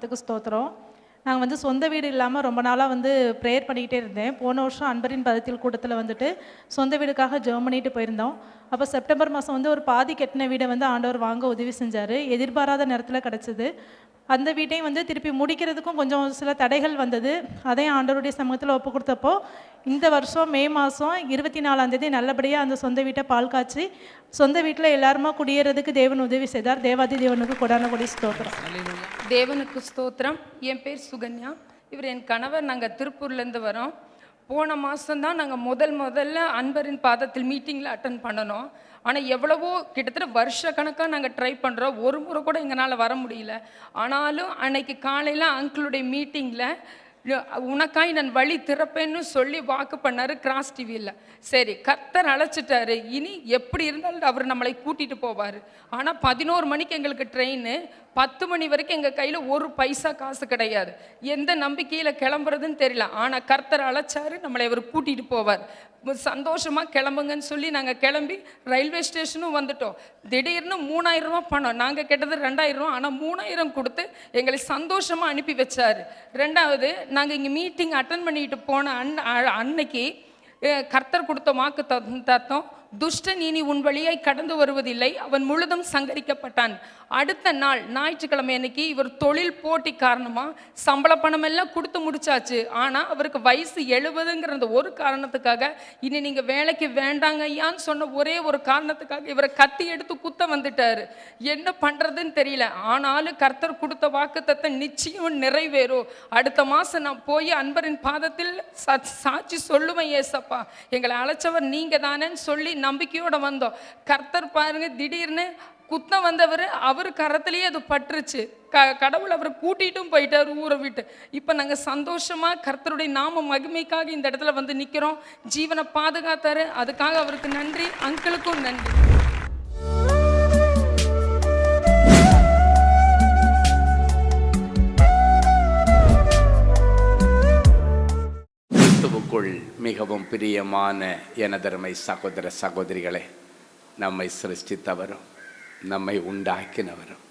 நாமத்துக்கு ஸ்தோத்திரம். நாங்கள் வந்து சொந்த வீடு இல்லாமல் ரொம்ப நாளாக வந்து ப்ரேயர் பண்ணிக்கிட்டே இருந்தேன். போன வருஷம் அன்பரின் பதத்தில் கூட்டத்தில் வந்துட்டு சொந்த வீடுக்காக ஜெர்மனிட்டு போயிருந்தோம். அப்போ செப்டம்பர் மாதம் வந்து ஒரு பாதி கட்டின வீடை வந்து ஆண்டவர் வாங்க உதவி செஞ்சார். எதிர்பாராத நேரத்தில் கிடச்சிது. அந்த வீட்டையும் வந்து திருப்பி முடிக்கிறதுக்கும் கொஞ்சம் சில தடைகள் வந்தது. அதையும் ஆண்டவருடைய சமூகத்தில் ஒப்பு கொடுத்தப்போ இந்த வருஷம் மே மாதம் இருபத்தி நாலாந்தேதி நல்லபடியாக அந்த சொந்த வீட்டை பால் காய்ச்சி சொந்த வீட்டில் எல்லாருமா குடியேறதுக்கு தேவன் உதவி செய்தார். தேவாதி தேவனுக்கு கொடான கொடி ஸ்தோத்திரம். தேவனுக்கு ஸ்தோத்திரம். என் பேர் சுகன்யா. இவர் என் கணவர். நாங்கள் திருப்பூர்லேருந்து வரோம். போன மாதம்தான் நாங்கள் முதல் முதல்ல அன்பரின் பாதத்தில் மீட்டிங்கில் அட்டன் பண்ணணும் ஆனால் எவ்வளவோ கிட்டத்தட்ட வருஷ கணக்காக நாங்கள் ட்ரை பண்ணுறோம் ஒரு முறை கூட எங்களால் வர முடியல. ஆனாலும் அன்னைக்கு காலையில் அங்கிளுடைய மீட்டிங்கில் உனக்காய் நான் வழி திறப்பேன்னு சொல்லி வாக்கு பண்ணார் கிராஸ் டிவியில் சரி கர்த்தர் அழைச்சிட்டாரு. இனி எப்படி இருந்தாலும் அவர் நம்மளை கூட்டிகிட்டு போவார். ஆனால் பதினோரு மணிக்கு எங்களுக்கு ட்ரெயின் பத்து மணி வரைக்கும் எங்கள் கையில் ஒரு பைசா காசு கிடையாது. எந்த நம்பிக்கையில் கிளம்புறதுன்னு தெரியல. ஆனால் கர்த்தர் அழைச்சாரு நம்மளை இவர் கூட்டிகிட்டு போவார். சந்தோஷமாக கிளம்புங்கன்னு சொல்லி நாங்கள் கிளம்பி ரயில்வே ஸ்டேஷனும் வந்துட்டோம். திடீர்னு மூணாயிரம் ரூபாய் பணம். நாங்கள் கேட்டது ரெண்டாயிரம் ரூபா ஆனால் மூணாயிரம் கொடுத்து எங்களை சந்தோஷமாக அனுப்பி வச்சார். ரெண்டாவது நாங்கள் இங்கே மீட்டிங் அட்டன் பண்ணிட்டு போன அன் அன்னைக்கு கர்த்தர் கொடுத்த மாக்கு தத்தம் துஷ்டன் இனி உன் வழியாய் கடந்து வருவதில்லை. அவன் முழுதும் சங்கரிக்கப்பட்டான். அடுத்த நாள் ஞாயிற்றுக்கிழமை அன்னைக்கு இவர் தொழில் போட்டி காரணமாக சம்பள பணம் எல்லாம் கொடுத்து முடிச்சாச்சு. ஆனால் அவருக்கு வயசு எழுபதுங்கிற அந்த ஒரு காரணத்துக்காக இனி நீங்கள் வேலைக்கு வேண்டாங்க ஐயான்னு சொன்ன ஒரே ஒரு காரணத்துக்காக இவரை கத்தி எடுத்து குத்த வந்துட்டாரு. என்ன பண்ணுறதுன்னு தெரியல. ஆனாலும் கர்த்தர் கொடுத்த வாக்குத்தத்தை நிச்சயம் நிறைவேறும். அடுத்த மாதம் நான் போய் அன்பரின் பாதத்தில் சா- சாட்சி சொல்லுவேன் ஏசப்பா. எங்களை அழைச்சவர் நீங்கள் தானேன்னு சொல்லி நம்பிக்கையோட வந்தோம். கர்த்தர் பாருங்க திடீர்னு குத்தம் வந்தவர் அவர் கரத்துலேயே அது பட்டுருச்சு. க கடவுள் அவரை கூட்டிட்டும் போயிட்டார் ஊரை விட்டு. இப்போ நாங்கள் சந்தோஷமா கர்த்தருடைய நாம மகிமைக்காக இந்த இடத்துல வந்து நிற்கிறோம் ஜீவனை பாதுகாத்தாரு. அதுக்காக அவருக்கு நன்றி அங்கிளுக்கும் நன்றி. கிறிஸ்துவுக்குள் மிகவும் பிரியமான எனதருமை சகோதர சகோதரிகளே நம்மை சிருஷ்டித்தவரும் நம்மை உண்டாக்கினவரும்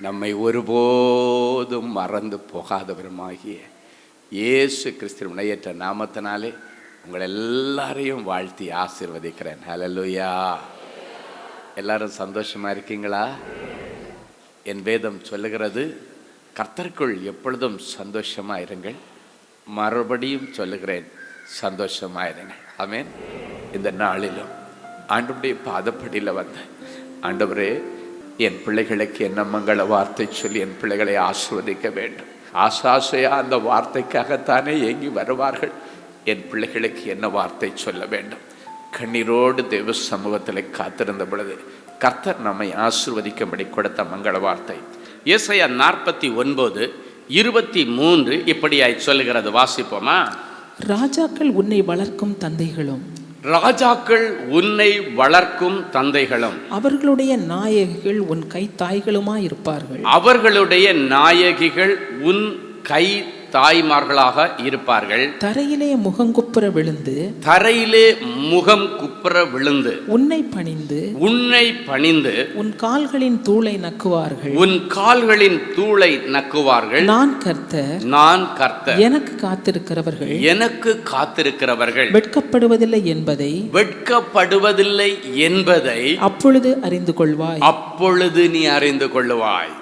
நம்மை ஒருபோதும் மறந்து போகாதவருமாகிய இயேசு கிறிஸ்து முனையற்ற நாமத்தினாலே உங்களை எல்லாரையும் வாழ்த்தி ஆசிர்வதிக்கிறேன். ஹலலுயா எல்லாரும் சந்தோஷமாக இருக்கீங்களா? என் வேதம் சொல்லுகிறது கர்த்தர்க்குள் எப்பொழுதும் சந்தோஷமாக இருங்கள். மறுபடியும் சொல்லுகிறேன் சந்தோஷமாயிருங்க இருங்கள் இந்த நாளிலும் ஆண்டவருடைய பாதப்படியில் வந்தேன் ஆண்டவரே என் பிள்ளைகளுக்கு என்ன மங்கள வார்த்தை சொல்லி என் பிள்ளைகளை ஆசிர்வதிக்க வேண்டும். ஆசாசையா அந்த வார்த்தைக்காகத்தானே ஏங்கி வருவார்கள். என் பிள்ளைகளுக்கு என்ன வார்த்தை சொல்ல வேண்டும்? கண்ணீரோடு தேவ சமூகத்தில் காத்திருந்த பொழுது கர்த்தர் நம்மை ஆசிர்வதிக்கும்படி கொடுத்த மங்கள வார்த்தை. இயேசையா நாற்பத்தி ஒன்பது இருபத்தி மூன்று இப்படியாய் சொல்லுகிறது. வாசிப்போமா? ராஜாக்கள் உன்னை வளர்க்கும் தந்தைகளும். ராஜாக்கள் உன்னை வளர்க்கும் தந்தைகளும். அவர்களுடைய நாயகிகள் உன் கை தாய்களுமாயிருப்பார்கள். அவர்களுடைய நாயகிகள் உன் கை தாய்மார்களாக இருப்பார்கள். தரையிலே முகங்குப்புற விழுந்து தரையிலே முகம் குப்புற விழுந்து உன்னை பணிந்து உன்னை பணிந்து உன் கால்களின் தூளை நக்குவார்கள். உன் கால்களின் தூளை நக்குவார்கள். நான் கர்த்தர் நான் கர்த்தர். எனக்கு காத்திருக்கிறவர்கள். எனக்கு காத்திருக்கிறவர்கள். வெட்கப்படுவதில்லை என்பதை வெட்கப்படுவதில்லை என்பதை அப்பொழுது அறிந்து கொள்வாய். அப்பொழுது நீ அறிந்து கொள்ளுவாய்.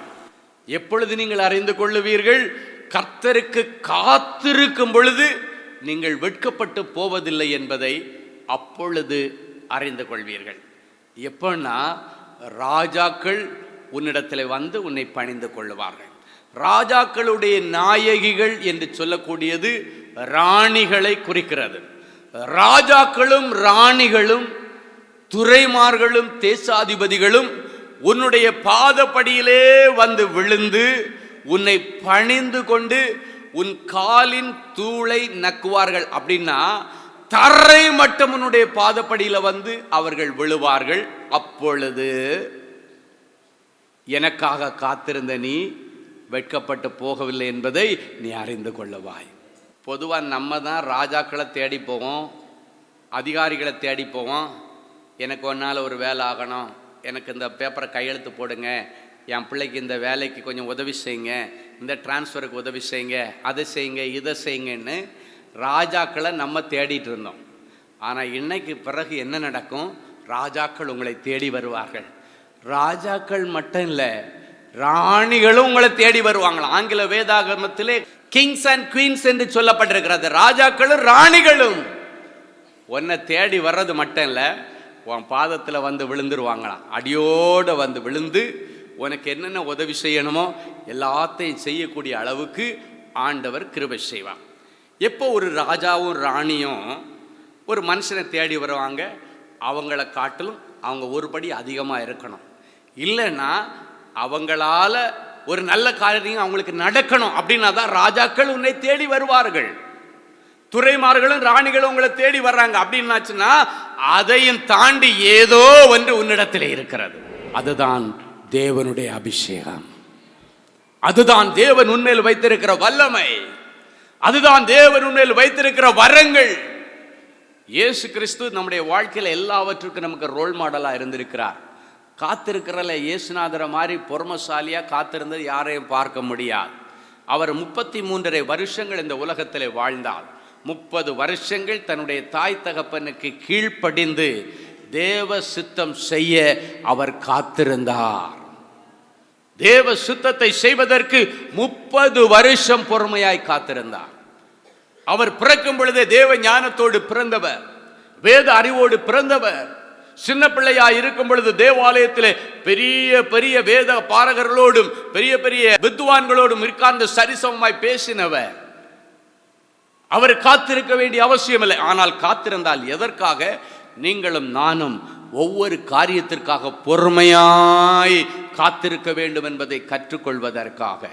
எப்பொழுது நீங்கள் அறிந்து கொள்ளுவீர்கள்? கர்த்தருக்கு காத்திருக்கும் பொழுது நீங்கள் வெட்கப்பட்டு போவதில்லை என்பதை அப்பொழுது அறிந்து கொள்வீர்கள். எப்பன்னா ராஜாக்கள் உன்னிடத்தில் வந்து உன்னை பணிந்து கொள்ளுவார்கள். ராஜாக்களுடைய நாயகிகள் என்று சொல்லக்கூடியது ராணிகளை குறிக்கிறது. ராஜாக்களும் ராணிகளும் துரைமார்களும் தேசாதிபதிகளும் உன்னுடைய பாதப்படியிலே வந்து விழுந்து உன்னை பணிந்து கொண்டு உன் காலின் தூளை நக்குவார்கள். அப்படின்னா தரை மட்டும் உன்னுடைய பாதப்படியில வந்து அவர்கள் விழுவார்கள். அப்பொழுது எனக்காக காத்திருந்த நீ வெட்கப்பட்டு போகவில்லை என்பதை நீ அறிந்து கொள்ளவாய். பொதுவாக நம்ம தான் ராஜாக்களை தேடி போவோம் அதிகாரிகளை தேடி போவோம். எனக்கு ஒரு நாள் ஒரு வேலை ஆகணும். எனக்கு இந்த பேப்பரை கையெழுத்து போடுங்க. என் பிள்ளைக்கு இந்த வேலைக்கு கொஞ்சம் உதவி செய்யுங்க இந்த டிரான்ஸ்ஃபருக்கு உதவி செய்யுங்க அதை செய்யுங்க இதை செய்யுங்கன்னு ராஜாக்களை நம்ம தேடிட்டு இருந்தோம். ஆனால் இன்னைக்கு பிறகு என்ன நடக்கும்? ராஜாக்கள் உங்களை தேடி வருவார்கள். ராஜாக்கள் மட்டும் இல்லை ராணிகளும் உங்களை தேடி வருவாங்களாம். ஆங்கில வேதாகமத்திலே கிங்ஸ் அண்ட் குவீன்ஸ் என்று சொல்லப்பட்டிருக்கிறது. ராஜாக்களும் ராணிகளும். உன்னை தேடி வர்றது மட்டும் இல்லை உன் பாதத்தில் வந்து விழுந்துருவாங்களாம். அடியோடு வந்து விழுந்து உனக்கு என்னென்ன உதவி செய்யணுமோ எல்லாத்தையும் செய்யக்கூடிய அளவுக்கு ஆண்டவர் கிருபை செய்வான் எப்போ ஒரு ராஜாவும் ராணியும் ஒரு மனுஷனை தேடி வருவாங்க அவங்கள காட்டிலும் அவங்க ஒரு படி அதிகமாக இருக்கணும். இல்லைன்னா அவங்களால ஒரு நல்ல காரியம் அவங்களுக்கு நடக்கணும் அப்படின்னா தான் ராஜாக்கள் உன்னை தேடி வருவார்கள். துறைமார்களும் ராணிகளும் உங்களை தேடி வர்றாங்க. அப்படின்னாச்சுன்னா அதையும் தாண்டி ஏதோ ஒன்று உன்னிடத்தில் இருக்கிறது. அதுதான் தேவனுடைய அபிஷேகம். அதுதான் தேவன் உண்மையில் வைத்திருக்கிற வல்லமை. அதுதான் தேவன் உண்மையில் வைத்திருக்கிற வரங்கள். இயேசு கிறிஸ்து நம்முடைய வாழ்க்கையில் எல்லாவற்றுக்கும் நமக்கு ரோல் மாடலாக இருந்திருக்கிறார். காத்திருக்கிறல இயேசுநாதரை மாதிரி பொறுமசாலியாக காத்திருந்தது யாரையும் பார்க்க முடியாது. அவர் முப்பத்தி மூன்றரை வருஷங்கள் இந்த உலகத்தில் வாழ்ந்தார். முப்பது வருஷங்கள் தன்னுடைய தாய் தகப்பனுக்கு கீழ்ப்படிந்து தேவ சித்தம் செய்ய அவர் காத்திருந்தார். தேவ சுத்தத்தை செய்வதற்கு முப்பது வருஷம் பொறுமையாய் காத்திருந்தார் அவர் பிறக்கும் பொழுதே தேவ ஞானத்தோடு பிறந்தவர் வேத அறிவோடு பிறந்தவர். சின்ன பிள்ளையா இருக்கும் பொழுது தேவாலயத்திலே பெரிய பெரிய வேத பாரகர்களோடும் பெரிய பெரிய வித்வான்களோடும் உட்கார்ந்து சரிசமமாய் பேசினவர். அவர் காத்திருக்க வேண்டிய அவசியம் இல்லை ஆனால் காத்திருந்தால் எதற்காக? நீங்களும் நானும் ஒவ்வொரு காரியத்திற்காக பொறுமையாய் காத்திருக்க வேண்டும் என்பதை கற்றுக்கொள்வதற்காக.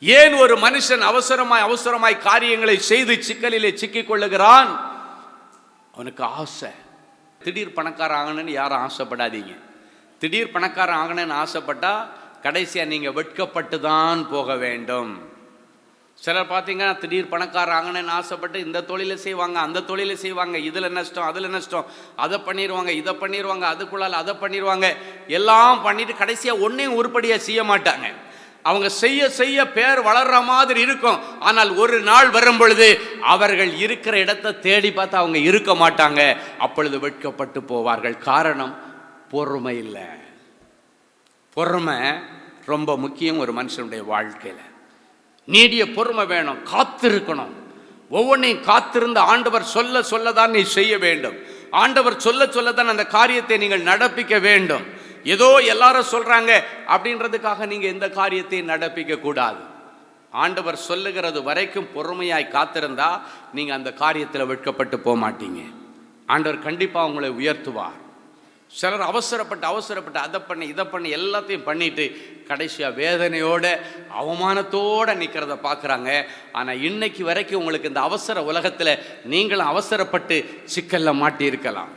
ஏன் ஒரு மனுஷன் அவசரமாய் அவசரமாய் காரியங்களை செய்து சிக்கலிலே சிக்கிக் கொள்ளுகிறான்? அவனுக்கு ஆசை. திடீர் பணக்காரன் ஆகணும்னு யாரும் ஆசைப்படாதீங்க. திடீர் பணக்காரன் ஆகணும்னு ஆசைப்பட்டா கடைசியாக நீங்கள் வெட்கப்பட்டு தான் போக வேண்டும். சிலர் பார்த்தீங்கன்னா திடீர் பணக்காரன் ஆகணும்னு ஆசைப்பட்டு இந்த தொழிலை செய்வாங்க அந்த தொழிலை செய்வாங்க. இதில் நஷ்டம் அதில் நஷ்டம்? அதை பண்ணிடுவாங்க இதை பண்ணிடுவாங்க அதுக்குள்ளால் அதை பண்ணிடுவாங்க எல்லாம் பண்ணிட்டு கடைசியாக ஒன்றையும் உருப்படியாக செய்ய மாட்டாங்க. அவங்க செய்ய செய்ய பேர் வளர்ற மாதிரி இருக்கும். ஆனால் ஒரு நாள் வரும் பொழுது அவர்கள் இருக்கிற இடத்தை தேடி பார்த்து அவங்க இருக்க மாட்டாங்க. அப்பொழுது வெட்கப்பட்டு போவார்கள். காரணம் பொறுமை இல்லை. பொறுமை ரொம்ப முக்கியம் ஒரு மனுஷனுடைய வாழ்க்கையில். நீடிய பொறுமை வேணும் காத்திருக்கணும். ஒவ்வொன்றையும் காத்திருந்து ஆண்டவர் சொல்ல சொல்ல தான் நீ செய்ய வேண்டும். ஆண்டவர் சொல்ல சொல்ல தான் அந்த காரியத்தை நீங்கள் நடப்பிக்க வேண்டும். ஏதோ எல்லாரும் சொல்கிறாங்க அப்படின்றதுக்காக நீங்கள் எந்த காரியத்தையும் நடப்பிக்க கூடாது. ஆண்டவர் சொல்லுகிறது வரைக்கும் பொறுமையாய் காத்திருந்தா நீங்கள் அந்த காரியத்தில் வெட்கப்பட்டு போக மாட்டீங்க ஆண்டவர் கண்டிப்பாக உங்களை உயர்த்துவார். சிலர் அவசரப்பட்டு அவசரப்பட்டு அதை பண்ணி இதை பண்ணி எல்லாத்தையும் பண்ணிட்டு கடைசியாக வேதனையோட அவமானத்தோடு நிற்கிறத பார்க்குறாங்க. ஆனால் இன்னைக்கு வரைக்கும் உங்களுக்கு இந்த அவசர உலகத்தில் நீங்களும் அவசரப்பட்டு சிக்கலில் மாட்டியிருக்கலாம்.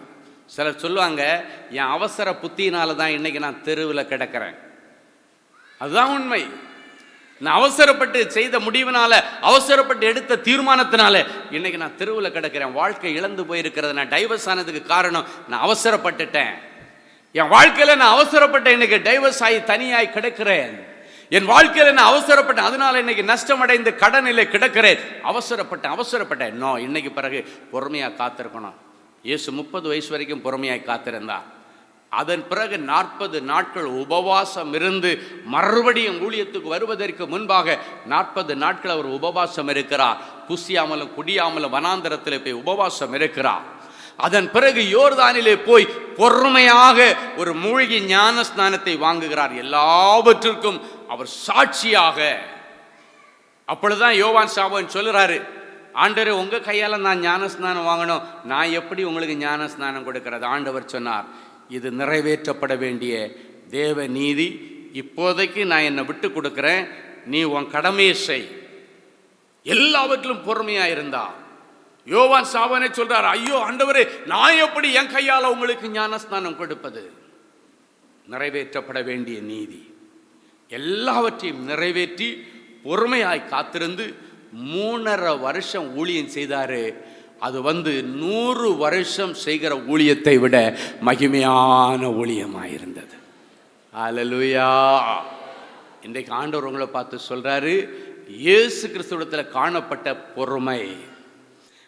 சிலர் சொல்லுவாங்க என் அவசர புத்தியினால தான் இன்றைக்கி நான் தெருவில் கிடக்கிறேன். அதுதான் உண்மை. நான் அவசரப்பட்டு செய்த முடிவினால அவசரப்பட்டு எடுத்த தீர்மானத்தினால இன்னைக்கு நான் தெருவில் கிடக்கிறேன். வாழ்க்கை இழந்து போயிருக்கிறது நான் டைவர்ஸ் ஆனதுக்கு காரணம் நான் அவசரப்பட்டுட்டேன். என் வாழ்க்கையில் நான் அவசரப்பட்ட இன்னைக்கு டைவர்ஸ் ஆகி தனியாய் கிடக்கிறேன். என் வாழ்க்கையில் நான் அவசரப்பட்டேன் அதனால இன்னைக்கு நஷ்டமடைந்து கடனிலே கிடக்கிறேன். அவசரப்பட்டேன் அவசரப்பட்டேன். நோ இன்னைக்கு பிறகு பொறுமையாக காத்திருக்கணும். இயேசு முப்பது வயசு வரைக்கும் பொறுமையாக காத்திருந்தா அதன் பிறகு நாற்பது நாட்கள் உபவாசம் இருந்து மறுபடியும் ஊழியத்துக்கு வருவதற்கு முன்பாக நாற்பது நாட்கள் அவர் உபவாசம் இருக்கிறார் குசியாமலும் குடியாமலும் வனாந்தரத்தில் போய் உபவாசம் இருக்கிறார் அதன் பிறகு யோர்தானிலே போய் பொறுமையாக ஒரு மூழ்கி ஞான ஸ்நானத்தை வாங்குகிறார். எல்லாவற்றிற்கும் அவர் சாட்சியாக. அப்பொழுதுதான் யோவான் சாபன் சொல்லுறாரு ஆண்டவர் உங்கள் கையால் நான் ஞான ஸ்நானம் வாங்கணும். நான் எப்படி உங்களுக்கு ஞான ஸ்நானம் கொடுக்கிறது? ஆண்டவர் சொன்னார் இது நிறைவேற்றப்பட வேண்டிய தேவ நீதி. இப்போதைக்கு நான் என்னை விட்டு கொடுக்குறேன். நீ உன் கடமையை செய். எல்லாவற்றிலும் பொறுமையாக இருந்தா. யோவான் சாவனே சொல்றார் ஐயோ ஆண்டவரே நான் எப்படி என் கையால் உங்களுக்கு ஞானஸ்நானம் கொடுப்பது? நிறைவேற்றப்பட வேண்டிய நீதி. எல்லாவற்றையும் நிறைவேற்றி பொறுமையாய் காத்திருந்து மூணரை வருஷம் ஊழியம் செய்தாரு. அது வந்து நூறு வருஷம் செய்கிற ஊழியத்தை விட மகிமையான ஊழியமாக இருந்தது அலலுயா இன்றைக்கு ஆண்டவர் உங்களை பார்த்து சொல்கிறாரு இயேசு கிறிஸ்துவத்தில் காணப்பட்ட பொறுமை.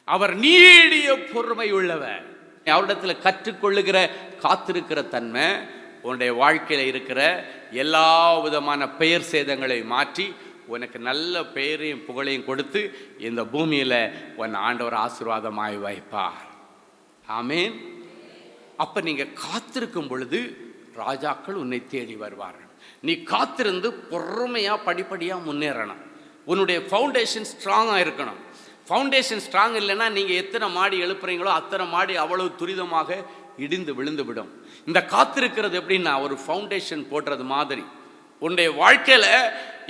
அவர் நீடிய பொறுமை உள்ளவர். அவரிடத்தில் கற்றுக்கொள்ளுகிற காத்திருக்கிற தன்மை உன்னுடைய வாழ்க்கையில் இருக்கிற எல்லா விதமான பெயர் சேதங்களை மாற்றி உனக்கு நல்ல பெயரையும் புகழையும் கொடுத்து இந்த பூமியில் உன் ஆண்டவர் ஆசீர்வாதமாய் வைப்பார். ஆமேன். அப்போ நீங்கள் காத்திருக்கும் பொழுது ராஜாக்கள் உன்னை தேடி வருவார்கள். நீ காத்திருந்து பொறுமையாக படிப்படியாக முன்னேறணும். உன்னுடைய ஃபவுண்டேஷன் ஸ்ட்ராங்காக இருக்கணும். ஃபவுண்டேஷன் ஸ்ட்ராங் இல்லைன்னா நீங்கள் எத்தனை மாடி எழுப்புறீங்களோ அத்தனை மாடி அவ்வளவு துரிதமாக இடிந்து விழுந்து விடும். இந்த காத்திருக்கிறது எப்படின்னா ஒரு ஃபவுண்டேஷன் போடுறது மாதிரி. உன்னுடைய வாழ்க்கையில்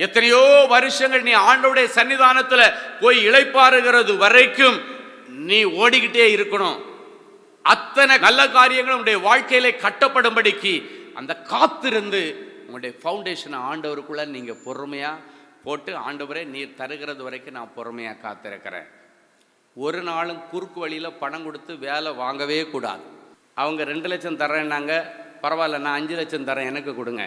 எத்தனையோ வருஷங்கள் நீ ஆண்டோடைய சன்னிதானத்தில் போய் இழைப்பாருகிறது வரைக்கும் நீ ஓடிக்கிட்டே இருக்கணும். அத்தனை நல்ல காரியங்கள் உன்னுடைய வாழ்க்கையில கட்டப்படும்படிக்கு அந்த காத்திருந்து உங்களுடைய ஃபவுண்டேஷனை ஆண்டவருக்குள்ள நீங்கள் பொறுமையாக போட்டு ஆண்டவரே நீர் தருகிறது வரைக்கும் நான் பொறுமையாக காத்திருக்கிறேன். ஒரு நாளும் குறுக்கு வழியில் பணம் கொடுத்து வேலை வாங்கவே கூடாது. அவங்க ரெண்டு லட்சம் தரேன்னாங்க பரவாயில்ல நான் அஞ்சு லட்சம் தரேன் எனக்கு கொடுங்க.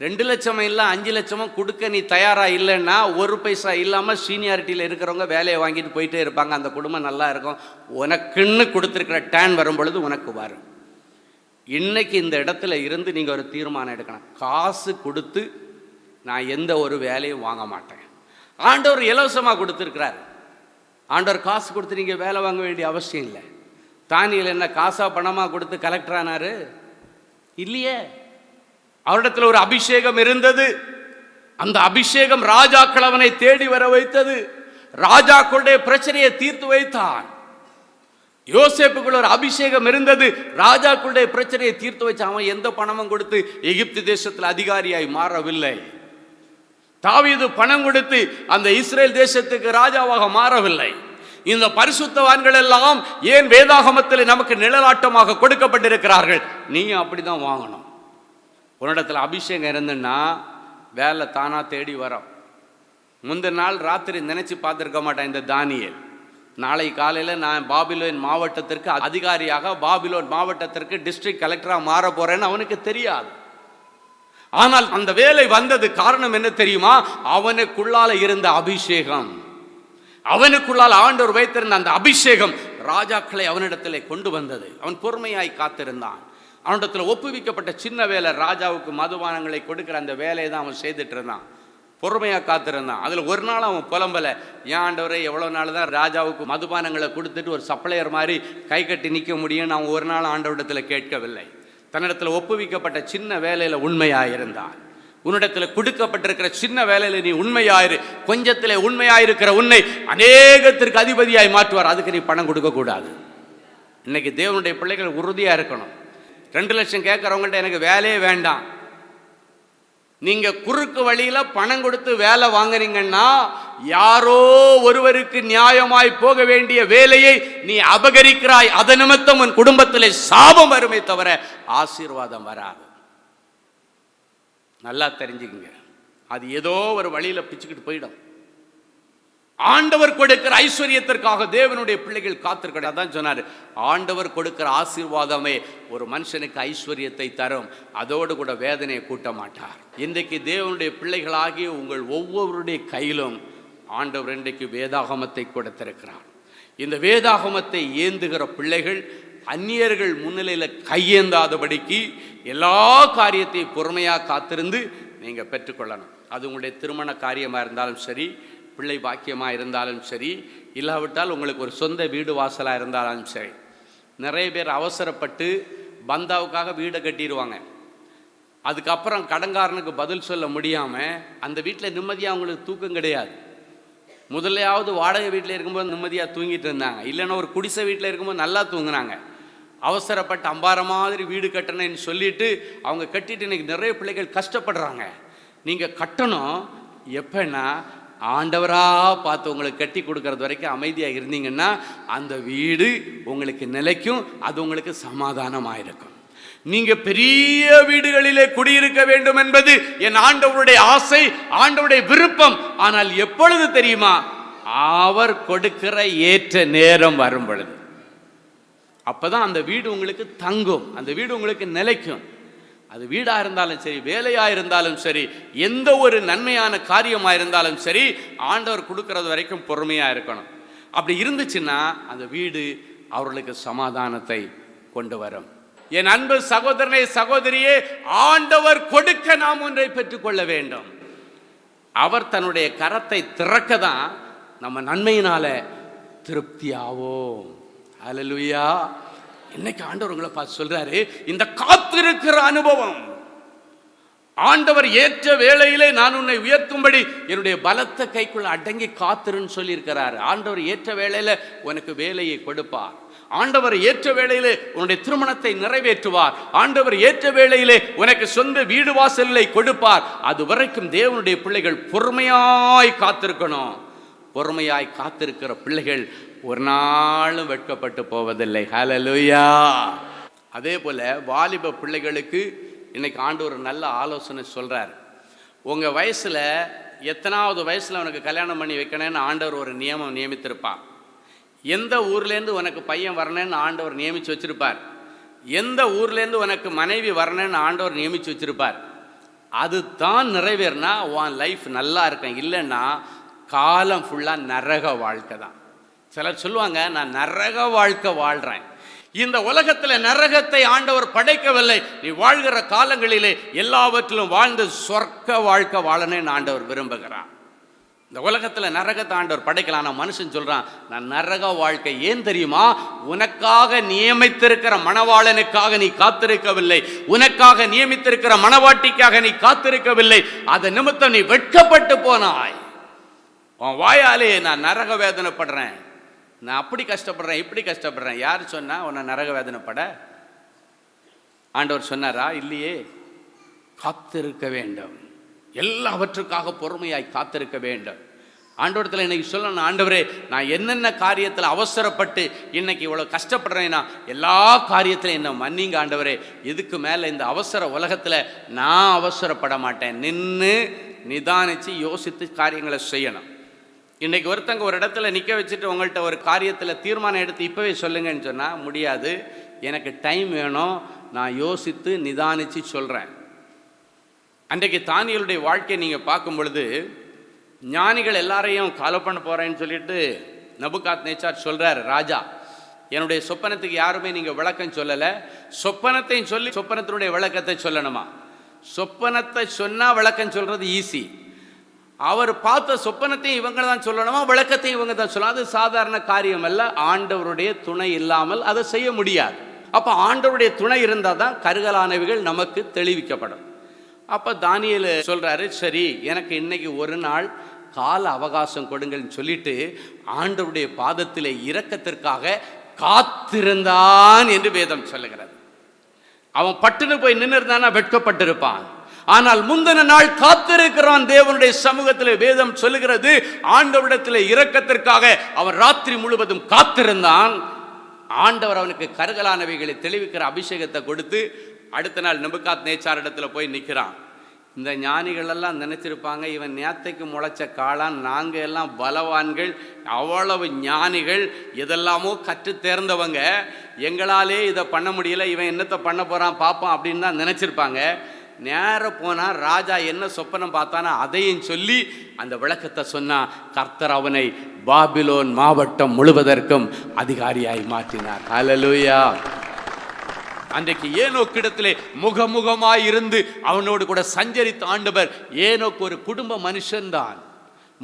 ரெண்டு லட்சம் இல்லை அஞ்சு லட்சமும் கொடுக்க நீ தயாராக இல்லைன்னா ஒரு பைசா இல்லாமல் சீனியாரிட்டியில் இருக்கிறவங்க வேலையை வாங்கிட்டு போயிட்டே இருப்பாங்க. அந்த குடும்பம் நல்லா இருக்கும். உனக்குன்னு கொடுத்துருக்கிற டேன் வரும் பொழுது உனக்கு வரும். இன்றைக்கி இந்த இடத்துல இருந்து நீங்கள் ஒரு தீர்மானம் எடுக்கணும். காசு கொடுத்து நான் எந்த ஒரு வேலையும் வாங்க மாட்டேன். ஆண்டவர் இலவசமாக கொடுத்துருக்கிறார். ஆண்டவர் காசு கொடுத்து நீங்கள் வேலை வாங்க வேண்டிய அவசியம் இல்லை. தானியில் என்ன காசாக பணமாக கொடுத்து கலெக்டர் ஆனார்? இல்லையே. அவரிடத்தில் ஒரு அபிஷேகம் இருந்தது. அந்த அபிஷேகம் ராஜாக்கள் அவனை தேடி வர வைத்தது. ராஜாக்களுடைய பிரச்சனையை தீர்த்து வைத்தான். யோசேப்புக்குள்ள ஒரு அபிஷேகம் இருந்தது. ராஜாக்களுடைய பிரச்சனையை தீர்த்து வச்சு அவன் எந்த பணமும் கொடுத்து எகிப்து தேசத்தில் அதிகாரியாய் மாறவில்லை. தாவீது பணம் கொடுத்து அந்த இஸ்ரேல் தேசத்துக்கு ராஜாவாக மாறவில்லை. இந்த பரிசுத்தவான்கள் எல்லாம் ஏன் வேதாகமத்தில் நமக்கு நிழலாட்டமாக கொடுக்கப்பட்டிருக்கிறார்கள்? நீயும் அப்படிதான் வாங்கணும். உன்னிடத்தில் அபிஷேகம் இருந்துன்னா வேலை தானா தேடி வரோம். முந்தின நாள் ராத்திரி நினச்சி பார்த்துருக்க மாட்டேன் இந்த தானியல். நாளை காலையில் நான் பாபிலோன் மாவட்டத்திற்கு அதிகாரியாக பாபிலோன் மாவட்டத்திற்கு டிஸ்ட்ரிக்ட் கலெக்டராக மாற போகிறேன்னு அவனுக்கு தெரியாது. ஆனால் அந்த வேலை வந்தது காரணம் என்ன தெரியுமா? அவனுக்குள்ளால இருந்த அபிஷேகம். அவனுக்குள்ளால் ஆண்டவர் வைத்திருந்த அந்த அபிஷேகம் ராஜாக்களை அவனிடத்திலே கொண்டு வந்தது. அவன் பொறுமையாய் காத்திருந்தான். அவனிடத்தில் ஒப்புவிக்கப்பட்ட சின்ன வேலை ராஜாவுக்கு மதுபானங்களை கொடுக்குற அந்த வேலையை தான் அவன் செய்துட்டு இருந்தான். பொறுமையாக காத்திருந்தான் அதில் ஒரு நாள் அவன் புலம்பலை. ஏன் ஆண்டவரை எவ்வளோ நாள் தான் ராஜாவுக்கு மதுபானங்களை கொடுத்துட்டு ஒரு சப்ளையர் மாதிரி கை கட்டி நிற்க முடியும்னு அவன் ஒரு நாள் ஆண்டவரிடத்தில் கேட்கவில்லை. தன்னிடத்தில் ஒப்புவிக்கப்பட்ட சின்ன வேலையில் உண்மையாக இருந்தான் உன்னிடத்தில் கொடுக்கப்பட்டிருக்கிற சின்ன வேலையில் நீ உண்மையாயிரு. கொஞ்சத்தில் உண்மையாயிருக்கிற உன்னை அநேகத்திற்கு அதிபதியாய் மாற்றுவார். அதுக்கு நீ பணம் கொடுக்கக்கூடாது. இன்னைக்கு தேவனுடைய பிள்ளைகள் உறுதியாக இருக்கணும். ரெண்டு லட்சம் கேட்குறவங்கள்ட்ட எனக்கு வேலையே வேண்டாம். நீங்கள் குறுக்கு வழியில் பணம் கொடுத்து வேலை வாங்குறீங்கன்னா யாரோ ஒருவருக்கு நியாயமாய் போக வேண்டிய வேலையை நீ அபகரிக்கிறாய். அதை நிமித்தம் உன் குடும்பத்தில் சாபம் வருமே தவிர ஆசீர்வாதம் வராது. நல்லா தெரிஞ்சுக்கங்க. அது ஏதோ ஒரு வழியில் பிச்சுக்கிட்டு போயிடும். ஆண்டவர் கொடுக்கிற ஐஸ்வர்யத்திற்காக தேவனுடைய பிள்ளைகள் காத்திருக்க தான் சொன்னார் ஆண்டவர் கொடுக்கிற ஆசீர்வாதமே ஒரு மனுஷனுக்கு ஐஸ்வர்யத்தை தரும். அதோடு கூட வேதனையை கூட்ட மாட்டார். இன்றைக்கு தேவனுடைய பிள்ளைகளாகிய உங்கள் ஒவ்வொருடைய கையிலும் ஆண்டவர் இன்றைக்கு வேதாகமத்தை கொடுத்திருக்கிறார். இந்த வேதாகமத்தை ஏந்துகிற பிள்ளைகள் அந்நியர்கள் முன்னிலையில் கையேந்தாதபடிக்கு எல்லா காரியத்தையும் பொறுமையாக காத்திருந்து நீங்கள் பெற்றுக்கொள்ளணும். அது உங்களுடைய திருமண காரியமாக இருந்தாலும் சரி பிள்ளை பாக்கியமாக இருந்தாலும் சரி இல்லாவிட்டால் உங்களுக்கு ஒரு சொந்த வீடு வாசலாக இருந்தாலும் சரி. நிறைய பேர் அவசரப்பட்டு பந்தாவுக்காக வீடை கட்டிடுவாங்க அதுக்கப்புறம் கடன்காரனுக்கு பதில் சொல்ல முடியாமல் அந்த வீட்டில் நிம்மதியாக அவங்களுக்கு தூக்கம் கிடையாது. முதல்லையாவது வாடகை வீட்டில் இருக்கும்போது நிம்மதியாக தூங்கிட்டு இருந்தாங்க. இல்லைன்னா ஒரு குடிசை வீட்டில் இருக்கும்போது நல்லா தூங்குனாங்க. அவசரப்பட்டு அம்பார மாதிரி வீடு கட்டணும்னு சொல்லிட்டு அவங்க கட்டிட்டு இன்னைக்கு நிறைய பிள்ளைகள் கஷ்டப்படுறாங்க. நீங்கள் கட்டணும். எப்போன்னா ஆண்டவராக பார்த்து உங்களுக்கு கட்டி கொடுக்கறது வரைக்கும் அமைதியாக இருந்தீங்கன்னா அந்த வீடு உங்களுக்கு நிலைக்கும் அது உங்களுக்கு சமாதானமாக இருக்கும் நீங்க பெரிய வீடுகளிலே குடியிருக்க வேண்டும் என்பது என் ஆண்டவருடைய ஆசை ஆண்டவருடைய விருப்பம். ஆனால் எப்பொழுது தெரியுமா? அவர் கொடுக்கிற ஏற்ற நேரம் வரும் பொழுது. அப்பதான் அந்த வீடு உங்களுக்கு தங்கும் அந்த வீடு உங்களுக்கு நிலைக்கும். அது வீடாக இருந்தாலும் சரி வேலையாக இருந்தாலும் சரி எந்த ஒரு நன்மையான காரியமாக இருந்தாலும் சரி ஆண்டவர் கொடுக்கறது வரைக்கும் பொறுமையாக இருக்கணும். அப்படி இருந்துச்சுன்னா அந்த வீடு அவர்களுக்கு சமாதானத்தை கொண்டு வரும். என் அன்பு சகோதரனை சகோதரியே ஆண்டவர் கொடுக்க நாம் ஒன்றை பெற்றுக்கொள்ள வேண்டும். அவர் தன்னுடைய கரத்தை திறக்க தான் நம்ம நன்மையினால திருப்தியாவோம். அலலுயா இன்னைக்கு ஆண்டவர் உங்களை பார்த்து சொல்றாரு இந்த காத்திருக்கிற அனுபவம். ஆண்டவர் ஏற்ற வேளையிலே நான் உன்னை உயர்த்தும்படி என்னுடைய பலத்த கைக்குள்ள அடங்கி காத்திருன்னு சொல்லியிருக்கிறார். ஆண்டவர் ஏற்ற வேளையில உனக்கு வேலையை கொடுப்பார். ஆண்டவர் ஏற்ற வேளையிலே உன்னுடைய திருமணத்தை நிறைவேற்றுவார். ஆண்டவர் ஏற்ற வேளையிலே உனக்கு சொந்த வீடு வாசலை கொடுப்பார். அது வரைக்கும் தேவனுடைய பிள்ளைகள் பொறுமையாய் காத்திருக்கணும். பொறுமையாய் காத்திருக்கிற பிள்ளைகள் ஒரு நாளும் வெட்கப்பட்டு போவதில்லை. ஹலலுயா அதே போல் வாலிப பிள்ளைகளுக்கு இன்னைக்கு ஒரு நல்ல ஆலோசனை சொல்கிறார் உங்கள் வயசில் எத்தனாவது வயசில் உனக்கு கல்யாணம் பண்ணி வைக்கணும்னு ஆண்டவர் ஒரு நியமம் நியமித்திருப்பார். எந்த ஊர்லேருந்து உனக்கு பையன் வரணும்னு ஆண்டவர் நியமித்து வச்சுருப்பார். எந்த ஊர்லேருந்து உனக்கு மனைவி வரணும்னு ஆண்டவர் நியமித்து வச்சுருப்பார். அது தான் நிறைவேறினா உன் லைஃப் நல்லா இருக்கும் இல்லைன்னா காலம் ஃபுல்லாக நரக வாழ்க்கை தான். சிலர் சொல்லுவாங்க நான் நரக வாழ்க்கை வாழ்கிறேன் இந்த உலகத்தில் நரகத்தை ஆண்டவர் படைக்கவில்லை. நீ வாழ்கிற காலங்களிலே எல்லாவற்றிலும் வாழ்ந்து சொர்க்க வாழ்க்கை வாழணும்னு ஆண்டவர் விரும்புகிறான் இந்த உலகத்தில் நரகத்தை ஆண்டவர் படைக்கலாம் ஆனால் மனுஷன் சொல்கிறான் நான் நரக வாழ்க்கை ஏன் தெரியுமா? உனக்காக நியமித்திருக்கிற மணவாளனுக்காக நீ காத்திருக்கவில்லை. உனக்காக நியமித்திருக்கிற மணவாட்டிக்காக நீ காத்திருக்கவில்லை. அதை நிமித்தம் நீ வெட்கப்பட்டு போனாய். உன் வாயாலே நான் நரக வேதனைப்படுறேன். நான் அப்படி கஷ்டப்படுறேன் இப்படி கஷ்டப்படுறேன். யார் சொன்னால் உன்னை நரக வேதனைப்பட? ஆண்டவர் சொன்னாரா? இல்லையே. காத்திருக்க வேண்டும். எல்லாவற்றுக்காக பொறுமையாய் காத்திருக்க வேண்டும். ஆண்டவரத்தில் இன்னைக்கு சொல்லணும் ஆண்டவரே நான் என்னென்ன காரியத்தில் அவசரப்பட்டு இன்னைக்கு இவ்வளோ கஷ்டப்படுறேன்னா எல்லா காரியத்திலும் என்ன மன்னிங்க ஆண்டவரே. இதுக்கு மேலே இந்த அவசர உலகத்தில் நான் அவசரப்பட மாட்டேன். நின்று நிதானித்து யோசித்து காரியங்களை செய்யணும். இன்றைக்கு ஒருத்தங்க ஒரு இடத்துல நிற்க வச்சுட்டு உங்கள்கிட்ட ஒரு காரியத்தில் தீர்மானம் எடுத்து இப்போவே சொல்லுங்கன்னு சொன்னால் முடியாது. எனக்கு டைம் வேணும். நான் யோசித்து நிதானித்து சொல்கிறேன் அன்றைக்கு தானியலுடைய வாழ்க்கையை நீங்கள் பார்க்கும் பொழுது ஞானிகள் எல்லாரையும் காலோ பண்ண போகிறேன்னு சொல்லிட்டு நபுகாத் நேச்சார் சொல்கிறார் ராஜா. என்னுடைய சொப்பனத்துக்கு யாருமே நீங்கள் விளக்கம் சொல்லலை. சொப்பனத்தையும் சொல்லி சொப்பனத்தினுடைய விளக்கத்தை சொல்லணுமா? சொப்பனத்தை சொன்னால் விளக்கம் சொல்கிறது ஈஸி அவர் பார்த்த சொப்பனத்தையும் இவங்க தான் சொல்லணுமா? விளக்கத்தையும் இவங்க தான் சொல்லணும். அது சாதாரண காரியம் அல்ல ஆண்டவருடைய துணை இல்லாமல் அதை செய்ய முடியாது. அப்போ ஆண்டவருடைய துணை இருந்தால் தான் கருகலானவைகள் நமக்கு தெளிவிக்கப்படும். அப்போ தானியல் சொல்கிறாரு சரி எனக்கு இன்னைக்கு ஒரு நாள் கால அவகாசம் கொடுங்கள்னு சொல்லிட்டு ஆண்டவருடைய பாதத்திலே இரக்கத்திற்காக காத்திருந்தான் என்று வேதம் சொல்லுகிறது. அவன் பட்டுன்னு போய் நின்று இருந்தானா வெட்கப்பட்டிருப்பான். ஆனால் முந்தின நாள் காத்திருக்கிறான் தேவனுடைய சமூகத்தில் வேதம் சொல்லுகிறது ஆண்டவரிடத்தில் இரக்கத்திற்காக அவன் ராத்திரி முழுவதும் காத்திருந்தான். ஆண்டவர் அவனுக்கு கருகலானவைகளை தெளிவிக்கிற அபிஷேகத்தை கொடுத்து அடுத்த நாள் நெபுகாத் நேச்சார் இடத்துல போய் நிற்கிறான். இந்த ஞானிகளெல்லாம் நினச்சிருப்பாங்க நினைச்சிருப்பாங்க இவன் நேத்தைக்கு முளைச்ச காளான் நாங்கள் எல்லாம் பலவான்கள் அவ்வளவு ஞானிகள் இதெல்லாமோ கற்று தேர்ந்தவங்க. எங்களாலே இதை பண்ண முடியல இவன் என்னத்தை பண்ண போகிறான் பார்ப்பான் அப்படின்னு தான் நினச்சிருப்பாங்க. நேர போனால் ராஜா என்ன சொப்பனம் பார்த்தானா அதையும் சொல்லி அந்த விளக்கத்தை சொன்னா கர்த்தர் அவனை பாபிலோன் மாவட்டம் முழுவதற்கும் அதிகாரியாய் மாற்றினார். ஹalleluya. அன்றைக்கு ஏனோக்கிடத்திலே முகமுகமாய் இருந்து அவனோடு கூட சஞ்சரித்த ஆண்டவர் ஏனோக்கு ஒரு குடும்ப மனுஷன்தான்.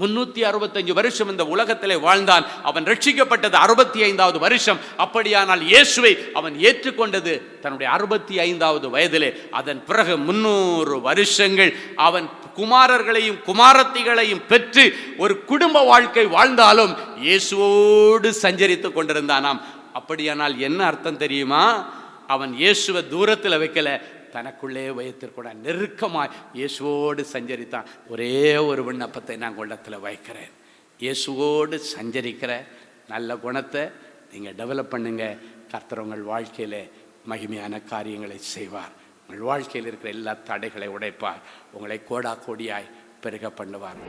முன்னூத்தி அறுபத்தஞ்சு வருஷம் இந்த உலகத்திலே வாழ்ந்தான். அவன் ரட்சிக்கப்பட்டது அறுபத்தி ஐந்தாவது வருஷம். அப்படியானால் இயேசுவை அவன் ஏற்றுக்கொண்டது தன்னுடைய அறுபத்தி ஐந்தாவது வயதிலே. அதன் பிறகு முன்னூறு வருஷங்கள் அவன் குமாரர்களையும் குமாரத்திகளையும் பெற்று ஒரு குடும்ப வாழ்க்கை வாழ்ந்தாலும் இயேசுவோடு சஞ்சரித்து கொண்டிருந்தானாம். அப்படியானால் என்ன அர்த்தம் தெரியுமா? அவன் இயேசுவை தூரத்தில் வைக்கல. தனக்குள்ளே வைத்திருக்கூட நெருக்கமாய் இயேசுவோடு சஞ்சரித்தான். ஒரே ஒரு விண்ணப்பத்தை நான் உள்ளத்தில் வைக்கிறேன். இயேசுவோடு சஞ்சரிக்கிற நல்ல குணத்தை நீங்கள் டெவலப் பண்ணுங்கள் கர்த்தர் உங்கள் வாழ்க்கையில் மகிமையான காரியங்களை செய்வார். உங்கள் வாழ்க்கையில் இருக்கிற எல்லா தடைகளை உடைப்பார். உங்களை கோடா கோடியாய் பெருக பண்ணுவார்.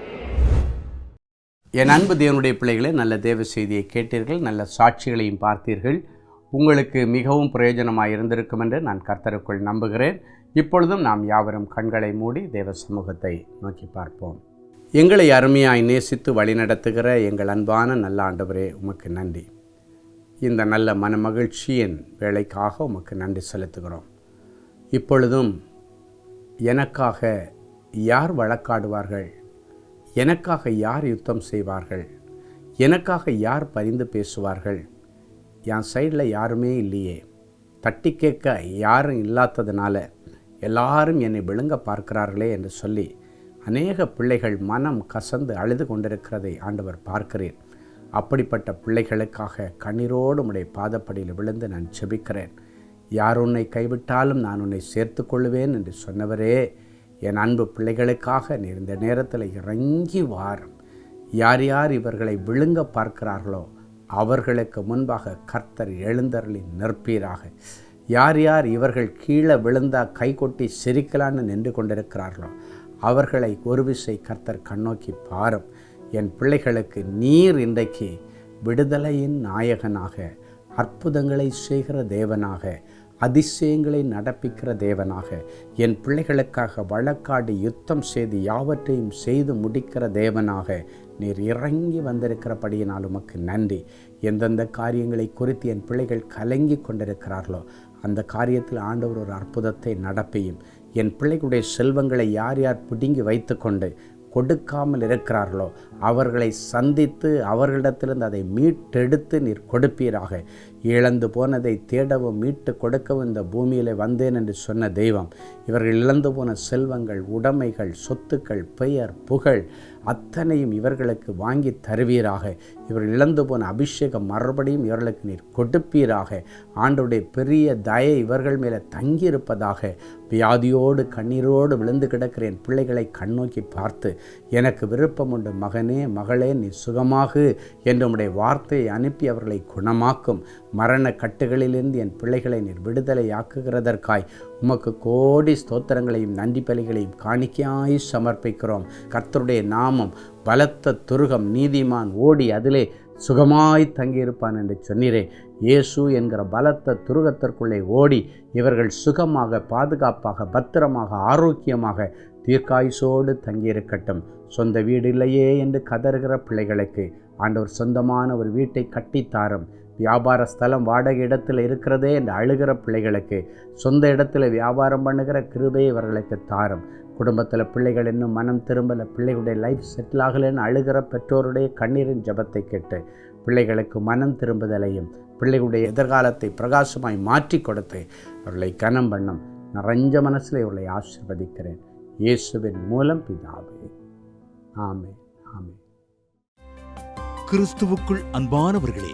என் அன்பு தேவனுடைய பிள்ளைகளை நல்ல தேவ செய்தியை கேட்டீர்கள். நல்ல சாட்சிகளையும் பார்த்தீர்கள். உங்களுக்கு மிகவும் பிரயோஜனமாக இருந்திருக்கும் என்று நான் கர்த்தருக்குள் நம்புகிறேன். இப்பொழுதும் நாம் யாவரும் கண்களை மூடி தேவ சமூகத்தை நோக்கி பார்ப்போம். எங்களை அருமையாய் நேசித்து வழிநடத்துகிற எங்கள் அன்பான நல்ல ஆண்டவரே உமக்கு நன்றி. இந்த நல்ல மனமகிழ்ச்சியின் வேலைக்காக உமக்கு நன்றி செலுத்துகிறோம். இப்பொழுதும் எனக்காக யார் வழக்காடுவார்கள்? எனக்காக யார் யுத்தம் செய்வார்கள்? எனக்காக யார் பரிந்து பேசுவார்கள்? என் சைடில் யாருமே இல்லையே. தட்டி கேட்க யாரும் இல்லாததுனால எல்லாரும் என்னை விழுங்க பார்க்கிறார்களே என்று சொல்லி அநேக பிள்ளைகள் மனம் கசந்து அழுது கொண்டிருக்கிறதை ஆண்டவர் பார்க்கிறேன். அப்படிப்பட்ட பிள்ளைகளுக்காக கண்ணீரோடு உடைய பாதப்படியில் விழுந்து நான் செபிக்கிறேன் யார் உன்னை கைவிட்டாலும் நான் உன்னை சேர்த்து கொள்வேன் என்று சொன்னவரே என் அன்பு பிள்ளைகளுக்காக நீர் இந்த நேரத்தில் இறங்கி வாரம் யார் யார் இவர்களை விழுங்க பார்க்கிறார்களோ அவர்களுக்கு முன்பாக கர்த்தர் எழுந்தருளி நிற்பீராக. யார் யார் இவர்கள் கீழே விழுந்தா கை கொட்டி சிரிக்கலான்னு நின்று கொண்டிருக்கிறார்களோ அவர்களை ஒரு விசை கர்த்தர் கண்ணோக்கி பாரும். என் பிள்ளைகளுக்கு நீர் இன்றைக்கு விடுதலையின் நாயகனாக அற்புதங்களை செய்கிற தேவனாக அதிசயங்களை நடப்பிக்கிற தேவனாக என் பிள்ளைகளுக்காக வழக்காடு யுத்தம் செய்து யாவற்றையும் செய்து முடிக்கிற தேவனாக நீர் இறங்கி வந்திருக்கிறபடியினால் உமக்கு நன்றி. எந்தெந்த காரியங்களை குறித்து என் பிள்ளைகள் கலங்கி கொண்டிருக்கிறார்களோ அந்த காரியத்தில் ஆண்டவர் ஒரு அற்புதத்தை நடப்பியும். என் பிள்ளைகளுடைய செல்வங்களை யார் யார் பிடுங்கி வைத்துக்கொண்டு கொடுக்காமல் இருக்கிறார்களோ அவர்களை சந்தித்து அவர்களிடத்திலிருந்து அதை மீட்டெடுத்து நீர் கொடுப்பீராக. இழந்து போனதை தேடவும் மீட்டு கொடுக்கவும் இந்த பூமியில் வந்தேன் என்று சொன்ன தெய்வம். இவர்கள் இழந்து போன செல்வங்கள் உடைமைகள் சொத்துக்கள் பெயர் புகழ் அத்தனையும் இவர்களுக்கு வாங்கி தருவீராக. இவர்கள் இழந்து போன அபிஷேகம் மறுபடியும் இவர்களுக்கு நீர் கொடுப்பீராக. ஆண்டோடைய பெரிய தயை இவர்கள் மேலே தங்கியிருப்பதாக. வியாதியோடு கண்ணீரோடு விழுந்து கிடக்கிற என் பிள்ளைகளை கண்ணோக்கி பார்த்து எனக்கு விருப்பம் உண்டு மகனே மகளே நீ சுகமாகு என்று உடைய வார்த்தையை அனுப்பி அவர்களை குணமாக்கும். மரண கட்டுகளிலிருந்து என் பிள்ளைகளை நீர் விடுதலையாக்குகிறதற்காய் உமக்கு கோடி ஸ்தோத்திரங்களையும் நன்றி பலிகளையும் காணிக்கையாய் சமர்ப்பிக்கிறோம். கர்த்தருடைய நாமம் பலத்த துருகம் நீதிமான் ஓடி அதிலே சுகமாய் தங்கியிருப்பான் என்று சொன்னீரே. இயேசு என்கிற பலத்த துருகத்திற்குள்ளே ஓடி இவர்கள் சுகமாக பாதுகாப்பாக பத்திரமாக ஆரோக்கியமாக தீர்க்காயுசோடு தங்கியிருக்கட்டும். சொந்த வீடு இல்லையே என்று கதறுகிற பிள்ளைகளுக்கு ஆண்டவர் சொந்தமான ஒரு வீட்டை கட்டித்தாரும். வியாபார ஸ்தலம் வாடகை இடத்தில் இருக்கிறதே என்று அழுகிற பிள்ளைகளுக்கு சொந்த இடத்துல வியாபாரம் பண்ணுகிற கிருபை இவர்களுக்கு தாரும். குடும்பத்தில் பிள்ளைகள் இன்னும் மனம் திரும்பலை பிள்ளைகளுடைய லைஃப் செட்டில் ஆகலைன்னு அழுகிற பெற்றோருடைய கண்ணீரின் ஜபத்தை கேட்டு பிள்ளைகளுக்கு மனம் திரும்புதலையும் பிள்ளைகளுடைய எதிர்காலத்தை பிரகாசமாய் மாற்றி கொடுத்து அவர்களை கனம் பண்ணும் நிறைஞ்ச மனசில் இவர்களை ஆசிர்வதிக்கிறேன். இயேசுவின் மூலம் பிதாவே. ஆமே ஆமே கிறிஸ்துவுக்குள் அன்பானவர்களே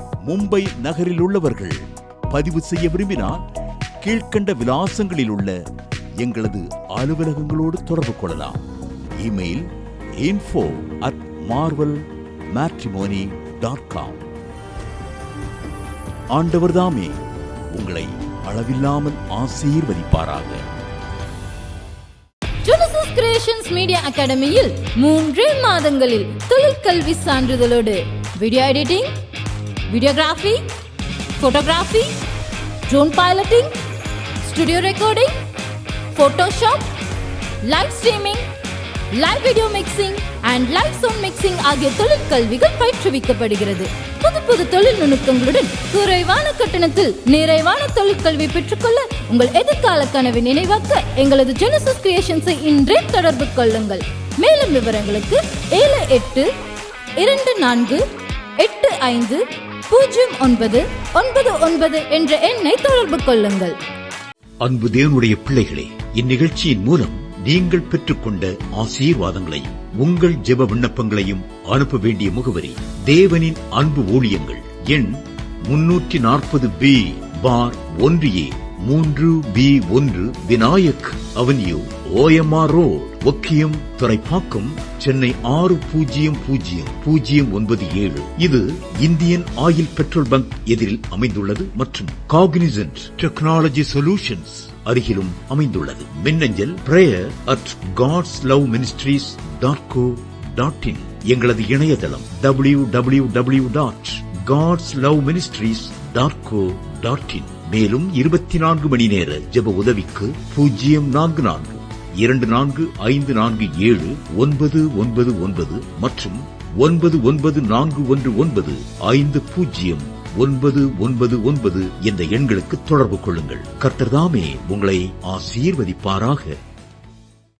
மும்பை நகரில் உள்ளவர்கள் பதிவு செய்ய விரும்பினால் கீழ்கண்ட விலாசங்களில் உள்ள எங்களது அலுவலகங்களோடு தொடர்பு கொள்ளலாம். Email info at Marvel matrimony dot com ஆண்டவர்தாமே உங்களை அளவில்லாமல் ஆசீர்வதிப்பாராக. கிரியேஷன்ஸ் மீடியா அகாடமியில் மூன்றே மாதங்களில் தொழிற்கல்வி சான்றிதழோடு video editing videography photography drone piloting studio recording Photoshop live streaming live video mixing and live sound mixing ஆகிய தொழிற்கல்விகள் பயிற்றுவிக்கப்படுகிறது. புது புது தொழில் நுணுக்கங்களுடன் குறைவான கட்டணத்தில் நிறைவான தொழிற்கல்வி பெற்றுக்கொள்ள உங்கள் எதிர்கால கனவை நினைவாக்க எங்களது ஜெனசஸ் கிரியேஷன்ஸை இன்றே தொடர்பு கொள்ளுங்கள். மேலும் விவரங்களுக்கு ஏழு எட்டு இரண்டு நான்கு எட்டு ஐந்து பூஜ்ஜியம் ஒன்பது ஒன்பது ஒன்பது என்ற எண்ணை தொடர்பு கொள்ளுங்கள். அன்பு தேவனுடைய பிள்ளைகளே இந்நிகழ்ச்சியின் மூலம் நீங்கள் பெற்றுக்கொண்ட ஆசீர்வாதங்களையும் உங்கள் ஜெப விண்ணப்பங்களையும் அனுப்ப வேண்டிய முகவரி தேவனின் அன்பு ஊழியங்கள் எண் முன்னூற்றி நாற்பது பி பார் ஒன்று ஏ. மூன்று பி ஒன்று Vinayak avenue OMR road Okkiyam Thoraipakkam Chennai ஆறு பூஜ்ஜியம் பூஜ்ஜியம் பூஜ்ஜியம் ஒன்பது ஏழு. இது இந்தியன் ஆயில் பெட்ரோல் பங்க் எதிரில் அமைந்துள்ளது மற்றும் காக்னிசன்ட் டெக்னாலஜி சொல்யூஷன்ஸ் அருகிலும் அமைந்துள்ளது. மின்னஞ்சல் prayer at God's love ministries dot co dot in. எங்களது இணையதளம் W W W dot God's love ministries dot co dot in. மேலும் இருபத்தி நான்கு மணி நேர ஜெப உதவிக்கு பூஜ்ஜியம் நான்கு நான்கு இரண்டு நான்கு ஐந்து நான்கு ஏழு ஒன்பது ஒன்பது ஒன்பது மற்றும் ஒன்பது ஒன்பது நான்கு ஒன்று ஒன்பது ஐந்து பூஜ்ஜியம் ஒன்பது ஒன்பது ஒன்பது என்ற எண்களுக்கு தொடர்பு கொள்ளுங்கள். கர்த்தர்தாமே உங்களை ஆசீர்வதிப்பாராக.